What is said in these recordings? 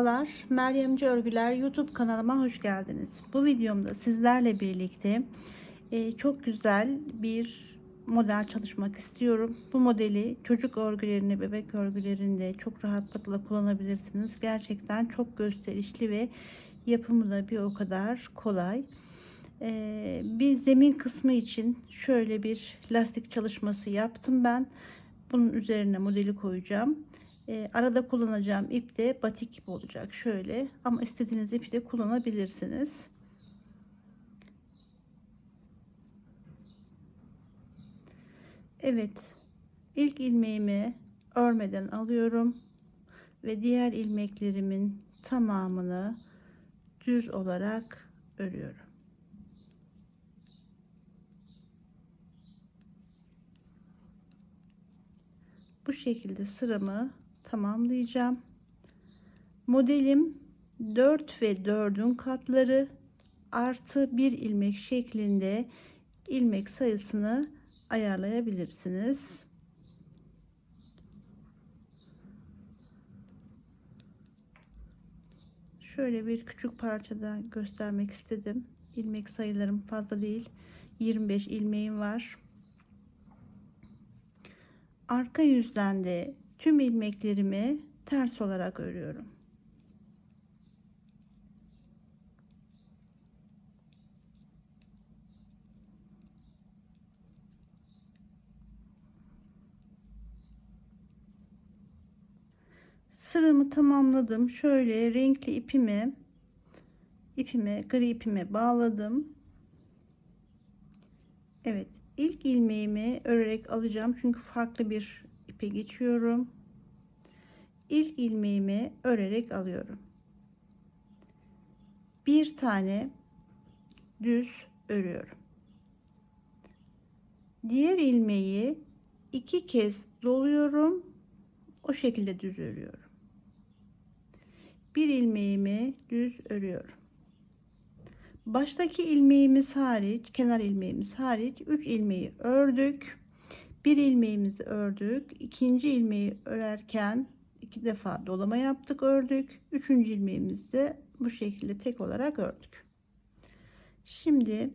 Merhabalar, Meryemci Örgüler YouTube kanalıma hoş geldiniz. Bu videomda sizlerle birlikte e, çok güzel bir model çalışmak istiyorum. Bu modeli çocuk örgülerinde, bebek örgülerinde çok rahatlıkla kullanabilirsiniz. Gerçekten çok gösterişli ve yapımı da bir o kadar kolay. E, bir zemin kısmı için şöyle bir lastik çalışması yaptım ben. Bunun üzerine modeli koyacağım. E, arada kullanacağım ip de batik ip olacak şöyle ama istediğiniz ipi de kullanabilirsiniz. Evet ilk ilmeğimi örmeden alıyorum ve diğer ilmeklerimin tamamını düz olarak örüyorum. Bu şekilde sıramı tamamlayacağım. Modelim 4 ve 4'ün katları artı bir ilmek şeklinde ilmek sayısını ayarlayabilirsiniz. Şöyle bir küçük parçada göstermek istedim. İlmek sayılarım fazla değil. 25 ilmeğim var. Arka yüzden de tüm ilmeklerimi ters olarak örüyorum. Sıramı tamamladım. Şöyle renkli ipimi ipime gri ipime bağladım. Evet, ilk ilmeğimi örerek alacağım çünkü farklı bir ipe geçiyorum. İlk ilmeğimi örerek alıyorum. Bir tane düz örüyorum. Diğer ilmeği iki kez doluyorum. O şekilde düz örüyorum. Bir ilmeğimi düz örüyorum. Baştaki ilmeğimiz hariç, kenar ilmeğimiz hariç 3 ilmeği ördük. Bir ilmeğimizi ördük. ikinci ilmeği örerken iki defa dolama yaptık, ördük. Üçüncü ilmeğimizi bu şekilde tek olarak ördük. Şimdi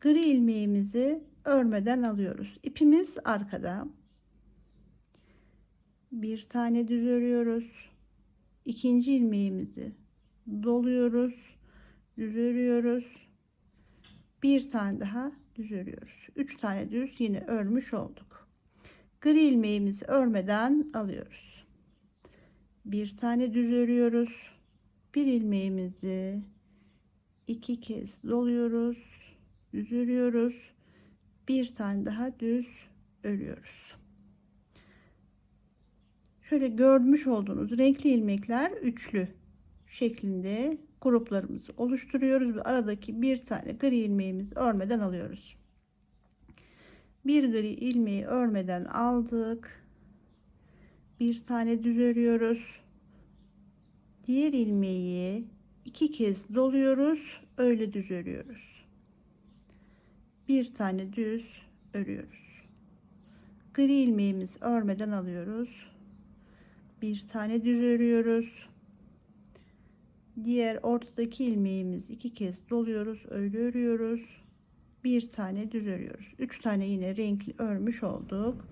gri ilmeğimizi örmeden alıyoruz. İpimiz arkada. Bir tane düz örüyoruz. İkinci ilmeğimizi doluyoruz düz örüyoruz. Bir tane daha düz örüyoruz. Üç tane düz yine örmüş olduk. Gri ilmeğimizi örmeden alıyoruz. Bir tane düz örüyoruz. Bir ilmeğimizi iki kez doluyoruz. Düz örüyoruz. Bir tane daha düz örüyoruz. Şöyle görmüş olduğunuz renkli ilmekler üçlü şeklinde gruplarımızı oluşturuyoruz ve aradaki bir tane gri ilmeğimizi örmeden alıyoruz. Bir gri ilmeği örmeden aldık. Bir tane düz örüyoruz. Diğer ilmeği iki kez doluyoruz. Öyle düz örüyoruz. Bir tane düz örüyoruz. Gri ilmeğimizi örmeden alıyoruz. Bir tane düz örüyoruz diğer ortadaki ilmeğimizi iki kez doluyoruz öyle örüyoruz bir tane düz örüyoruz. Üç tane yine renkli örmüş olduk.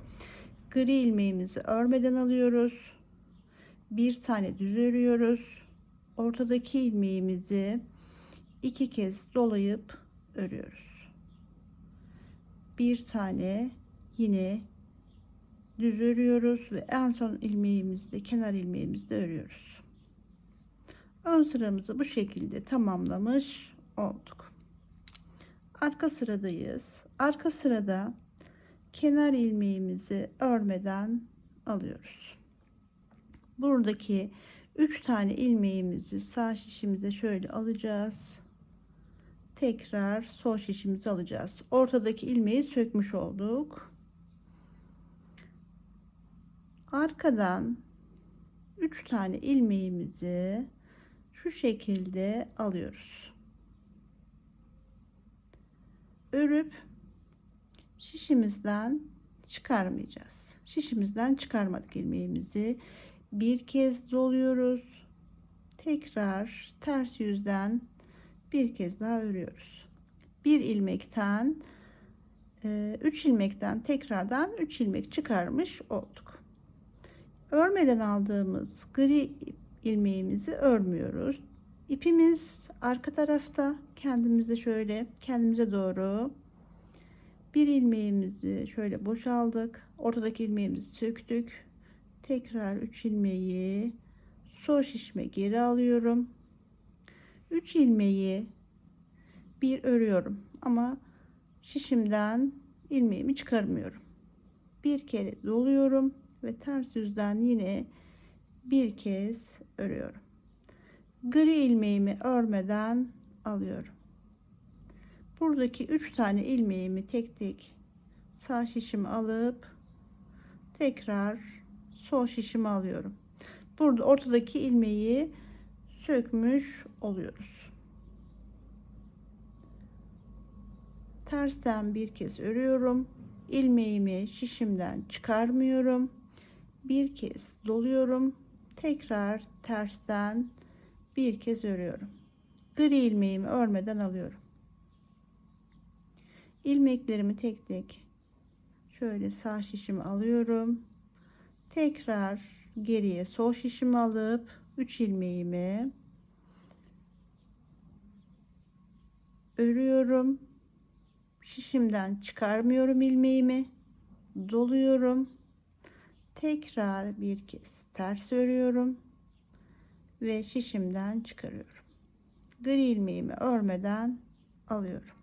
Gri ilmeğimizi örmeden alıyoruz. Bir tane düz örüyoruz. Ortadaki ilmeğimizi iki kez dolayıp örüyoruz. Bir tane yine düz örüyoruz ve en son ilmeğimizde kenar ilmeğimizde örüyoruz. Ön sıramızı bu şekilde tamamlamış olduk arka sıradayız. Arka sırada kenar ilmeğimizi örmeden alıyoruz. Buradaki 3 tane ilmeğimizi sağ şişimize şöyle alacağız. Tekrar sol şişimizi alacağız. Ortadaki ilmeği sökmüş olduk. Arkadan 3 tane ilmeğimizi şu şekilde alıyoruz. Örüp şişimizden çıkarmayacağız. Şişimizden çıkarmadık ilmeğimizi. Bir kez doluyoruz. tekrar ters yüzden bir kez daha örüyoruz. Bir ilmekten 3 ilmekten tekrardan 3 ilmek çıkarmış olduk. Örmeden aldığımız gri ilmeğimizi örmüyoruz. İpimiz arka tarafta kendimize şöyle kendimize doğru bir ilmeğimizi şöyle boşaldık. Ortadaki ilmeğimizi söktük. Tekrar 3 ilmeği sol şişme geri alıyorum. 3 ilmeği bir örüyorum ama şişimden ilmeğimi çıkarmıyorum. Bir kere doluyorum ve ters yüzden yine bir kez örüyorum. Gri ilmeğimi örmeden alıyorum. Buradaki 3 tane ilmeğimi tek tek sağ şişimi alıp tekrar sol şişimi alıyorum. Burada ortadaki ilmeği sökmüş oluyoruz. tersten bir kez örüyorum. ilmeğimi şişimden çıkarmıyorum. Bir kez doluyorum. Tekrar tersten bir kez örüyorum. Gri ilmeğimi örmeden alıyorum. ilmeklerimi tek tek şöyle sağ şişimi alıyorum. Tekrar geriye sol şişimi alıp 3 ilmeğimi örüyorum şişimden çıkarmıyorum ilmeğimi doluyorum tekrar bir kez ters örüyorum ve şişimden çıkarıyorum. Gri ilmeğimi örmeden alıyorum.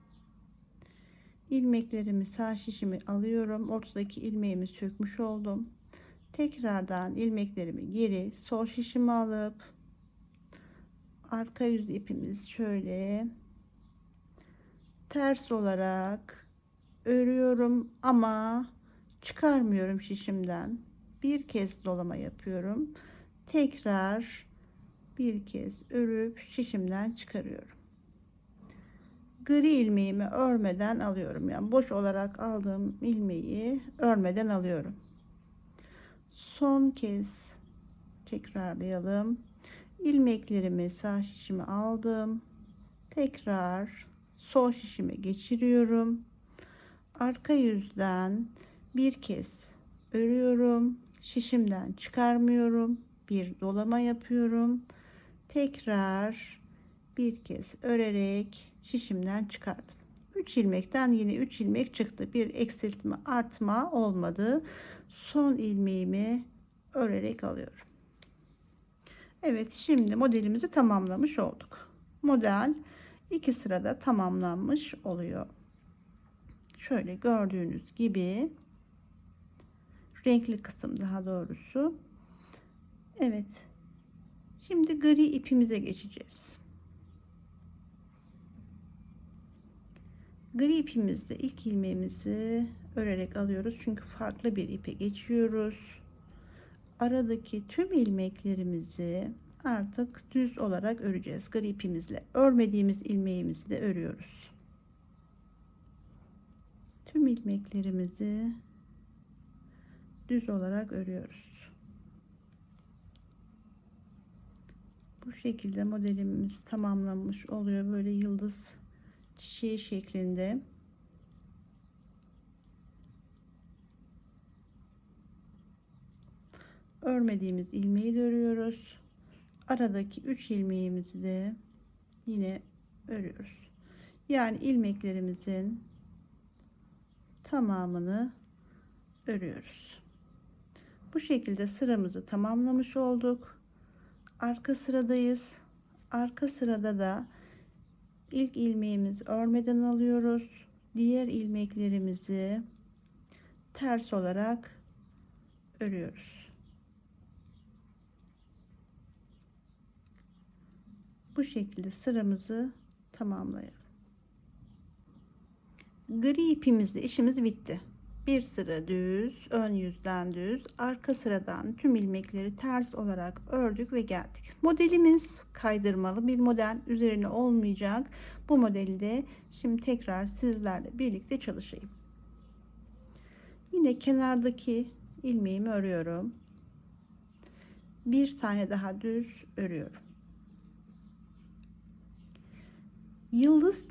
İlmeklerimi sağ şişimi alıyorum. Ortadaki ilmeğimi sökmüş oldum. Tekrardan ilmeklerimi geri sol şişimi alıp arka yüz ipimiz şöyle ters olarak örüyorum ama çıkarmıyorum şişimden. Bir kez dolama yapıyorum. Tekrar bir kez örüp şişimden çıkarıyorum gri ilmeğimi örmeden alıyorum yani boş olarak aldığım ilmeği örmeden alıyorum son kez tekrarlayalım ilmeklerimi sağ şişimi aldım tekrar sol şişime geçiriyorum. Arka yüzden bir kez örüyorum. Şişimden çıkarmıyorum. Bir dolama yapıyorum. Tekrar bir kez örerek şişimden çıkardım. 3 ilmekten yine 3 ilmek çıktı. Bir eksiltme artma olmadı. Son ilmeğimi örerek alıyorum. Evet şimdi modelimizi tamamlamış olduk. Model iki sırada tamamlanmış oluyor. Şöyle gördüğünüz gibi renkli kısım daha doğrusu. Evet. Şimdi gri ipimize geçeceğiz. Gri ipimizde ilk ilmeğimizi örerek alıyoruz. Çünkü farklı bir ipe geçiyoruz. Aradaki tüm ilmeklerimizi artık düz olarak öreceğiz gri ipimizle örmediğimiz ilmeğimizi de örüyoruz tüm ilmeklerimizi düz olarak örüyoruz bu şekilde modelimiz tamamlanmış oluyor böyle yıldız çiçeği şeklinde örmediğimiz ilmeği de örüyoruz aradaki 3 ilmeğimizi de yine örüyoruz. Yani ilmeklerimizin tamamını örüyoruz. Bu şekilde sıramızı tamamlamış olduk. Arka sıradayız. Arka sırada da ilk ilmeğimizi örmeden alıyoruz. Diğer ilmeklerimizi ters olarak örüyoruz. bu şekilde sıramızı tamamlayalım. Gri ipimizle işimiz bitti. Bir sıra düz, ön yüzden düz, arka sıradan tüm ilmekleri ters olarak ördük ve geldik. Modelimiz kaydırmalı bir model üzerine olmayacak. Bu modeli de şimdi tekrar sizlerle birlikte çalışayım. Yine kenardaki ilmeğimi örüyorum. Bir tane daha düz örüyorum Yıldız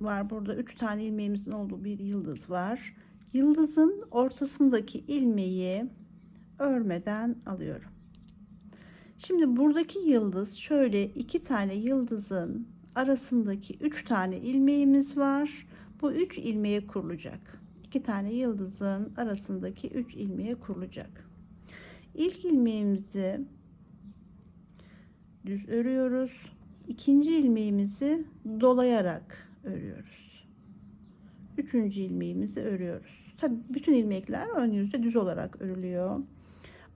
var burada. Üç tane ilmeğimizin olduğu bir yıldız var. Yıldızın ortasındaki ilmeği örmeden alıyorum. Şimdi buradaki yıldız şöyle iki tane yıldızın arasındaki üç tane ilmeğimiz var. Bu üç ilmeğe kurulacak. İki tane yıldızın arasındaki üç ilmeğe kurulacak. İlk ilmeğimizi düz örüyoruz. İkinci ilmeğimizi dolayarak örüyoruz. Üçüncü ilmeğimizi örüyoruz. Tabi bütün ilmekler ön yüzde düz olarak örülüyor.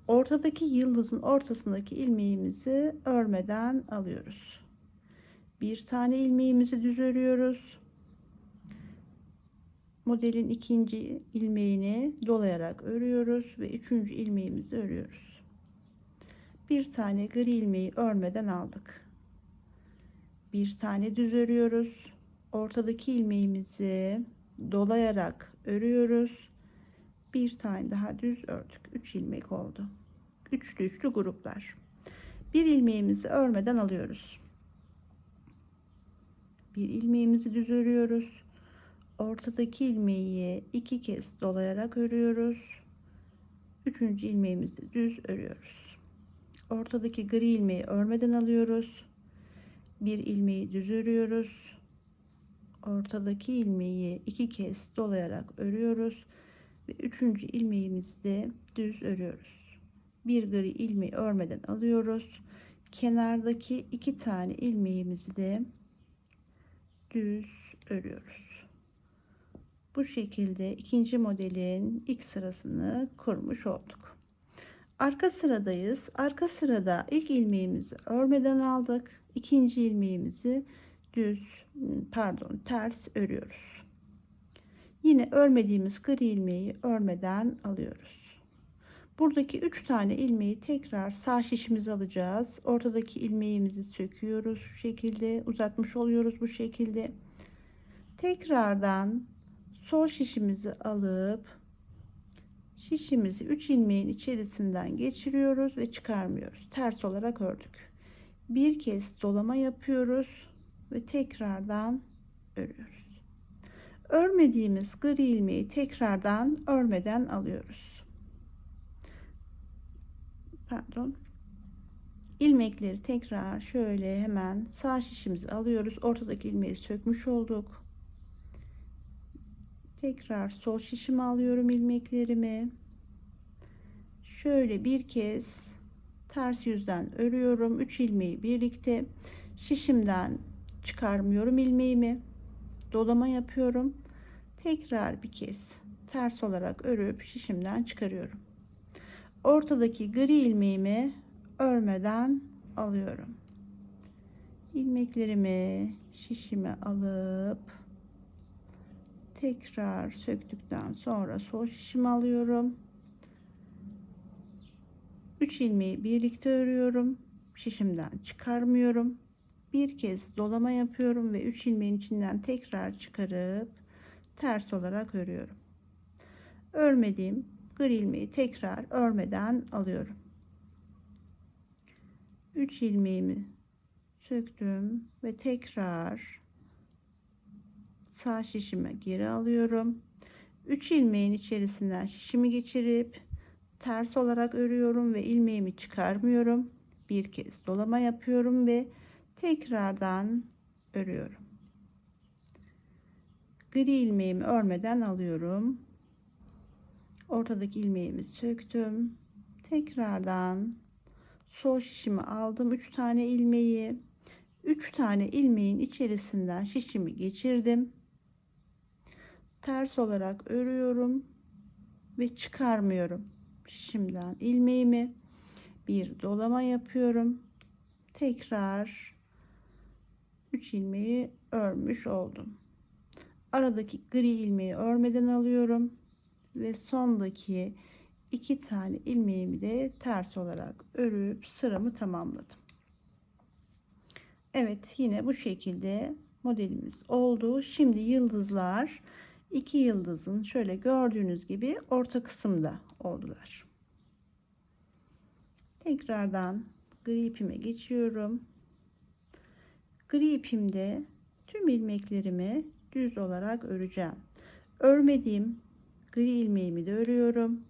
Ortadaki yıldızın ortasındaki ilmeğimizi örmeden alıyoruz. Bir tane ilmeğimizi düz örüyoruz. Modelin ikinci ilmeğini dolayarak örüyoruz ve üçüncü ilmeğimizi örüyoruz. Bir tane gri ilmeği örmeden aldık. Bir tane düz örüyoruz. Ortadaki ilmeğimizi dolayarak örüyoruz. Bir tane daha düz ördük. 3 ilmek oldu. Üçlü üçlü gruplar. Bir ilmeğimizi örmeden alıyoruz. Bir ilmeğimizi düz örüyoruz. Ortadaki ilmeği iki kez dolayarak örüyoruz. Üçüncü ilmeğimizi düz örüyoruz. Ortadaki gri ilmeği örmeden alıyoruz. Bir ilmeği düz örüyoruz. Ortadaki ilmeği iki kez dolayarak örüyoruz ve üçüncü ilmeğimizi de düz örüyoruz. Bir gri ilmeği örmeden alıyoruz. Kenardaki iki tane ilmeğimizi de düz örüyoruz. Bu şekilde ikinci modelin ilk sırasını kurmuş olduk. Arka sıradayız. Arka sırada ilk ilmeğimizi örmeden aldık. İkinci ilmeğimizi düz pardon ters örüyoruz. Yine örmediğimiz gri ilmeği örmeden alıyoruz. Buradaki 3 tane ilmeği tekrar sağ şişimize alacağız. Ortadaki ilmeğimizi söküyoruz şu şekilde uzatmış oluyoruz bu şekilde. Tekrardan sol şişimizi alıp şişimizi 3 ilmeğin içerisinden geçiriyoruz ve çıkarmıyoruz. Ters olarak ördük. Bir kez dolama yapıyoruz ve tekrardan örüyoruz. Örmediğimiz gri ilmeği tekrardan örmeden alıyoruz. Pardon. ilmekleri tekrar şöyle hemen sağ şişimizi alıyoruz. Ortadaki ilmeği sökmüş olduk. Tekrar sol şişimi alıyorum ilmeklerimi. Şöyle bir kez ters yüzden örüyorum. 3 ilmeği birlikte şişimden çıkarmıyorum ilmeğimi. Dolama yapıyorum. Tekrar bir kez ters olarak örüp şişimden çıkarıyorum. Ortadaki gri ilmeğimi örmeden alıyorum. ilmeklerimi şişime alıp tekrar söktükten sonra sol şişimi alıyorum. 3 ilmeği birlikte örüyorum. Şişimden çıkarmıyorum. Bir kez dolama yapıyorum ve 3 ilmeğin içinden tekrar çıkarıp ters olarak örüyorum. Örmediğim gri ilmeği tekrar örmeden alıyorum. 3 ilmeğimi söktüm ve tekrar sağ şişime geri alıyorum. 3 ilmeğin içerisinden şişimi geçirip ters olarak örüyorum ve ilmeğimi çıkarmıyorum. Bir kez dolama yapıyorum ve tekrardan örüyorum. Gri ilmeğimi örmeden alıyorum. Ortadaki ilmeğimi söktüm. Tekrardan sol şişimi aldım. 3 tane ilmeği 3 tane ilmeğin içerisinden şişimi geçirdim ters olarak örüyorum ve çıkarmıyorum şişimden ilmeğimi bir dolama yapıyorum tekrar 3 ilmeği örmüş oldum aradaki gri ilmeği örmeden alıyorum ve sondaki iki tane ilmeğimi de ters olarak örüp sıramı tamamladım Evet yine bu şekilde modelimiz oldu şimdi yıldızlar iki yıldızın şöyle gördüğünüz gibi orta kısımda oldular. Tekrardan gri ipime geçiyorum. Gri ipimde tüm ilmeklerimi düz olarak öreceğim. Örmediğim gri ilmeğimi de örüyorum.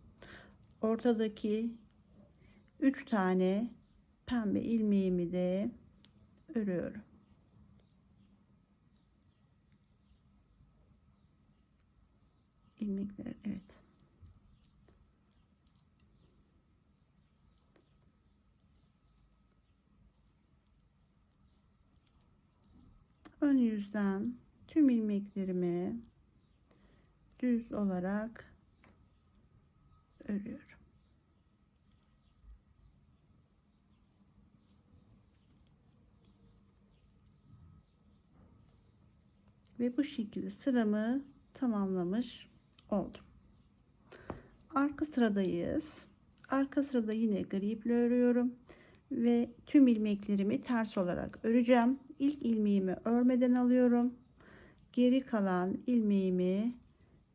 Ortadaki 3 tane pembe ilmeğimi de örüyorum. ilmekler evet. Ön yüzden tüm ilmeklerimi düz olarak örüyorum. Ve bu şekilde sıramı tamamlamış oldum. Arka sıradayız. Arka sırada yine gri iple örüyorum ve tüm ilmeklerimi ters olarak öreceğim. İlk ilmeğimi örmeden alıyorum. Geri kalan ilmeğimi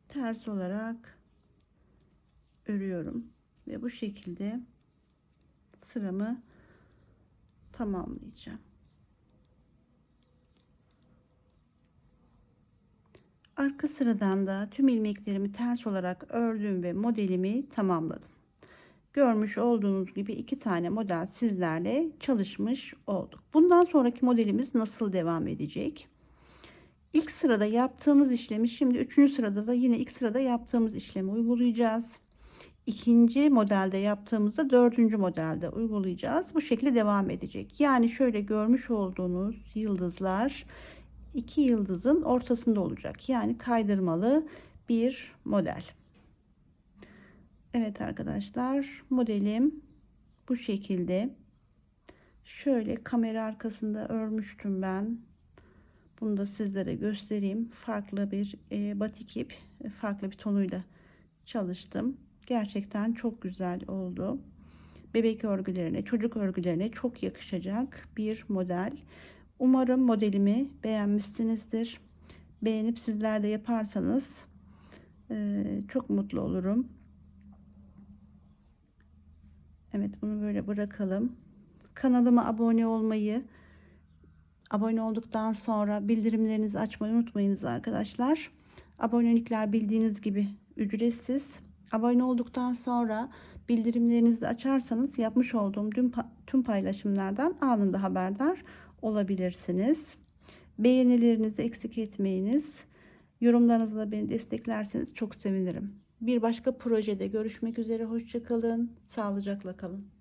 ters olarak örüyorum ve bu şekilde sıramı tamamlayacağım. Arka sıradan da tüm ilmeklerimi ters olarak ördüm ve modelimi tamamladım. Görmüş olduğunuz gibi iki tane model sizlerle çalışmış olduk. Bundan sonraki modelimiz nasıl devam edecek? İlk sırada yaptığımız işlemi şimdi üçüncü sırada da yine ilk sırada yaptığımız işlemi uygulayacağız. İkinci modelde yaptığımızda dördüncü modelde uygulayacağız. Bu şekilde devam edecek. Yani şöyle görmüş olduğunuz yıldızlar iki yıldızın ortasında olacak. Yani kaydırmalı bir model. Evet arkadaşlar modelim bu şekilde. Şöyle kamera arkasında örmüştüm ben. Bunu da sizlere göstereyim. Farklı bir e, batik ip, farklı bir tonuyla çalıştım. Gerçekten çok güzel oldu. Bebek örgülerine, çocuk örgülerine çok yakışacak bir model. Umarım modelimi beğenmişsinizdir. Beğenip sizler de yaparsanız e, çok mutlu olurum. Evet bunu böyle bırakalım. Kanalıma abone olmayı, abone olduktan sonra bildirimlerinizi açmayı unutmayınız arkadaşlar. Abonelikler bildiğiniz gibi ücretsiz. Abone olduktan sonra bildirimlerinizi açarsanız yapmış olduğum tüm paylaşımlardan anında haberdar olabilirsiniz. Beğenilerinizi eksik etmeyiniz. Yorumlarınızla beni desteklerseniz çok sevinirim. Bir başka projede görüşmek üzere. Hoşçakalın. Sağlıcakla kalın.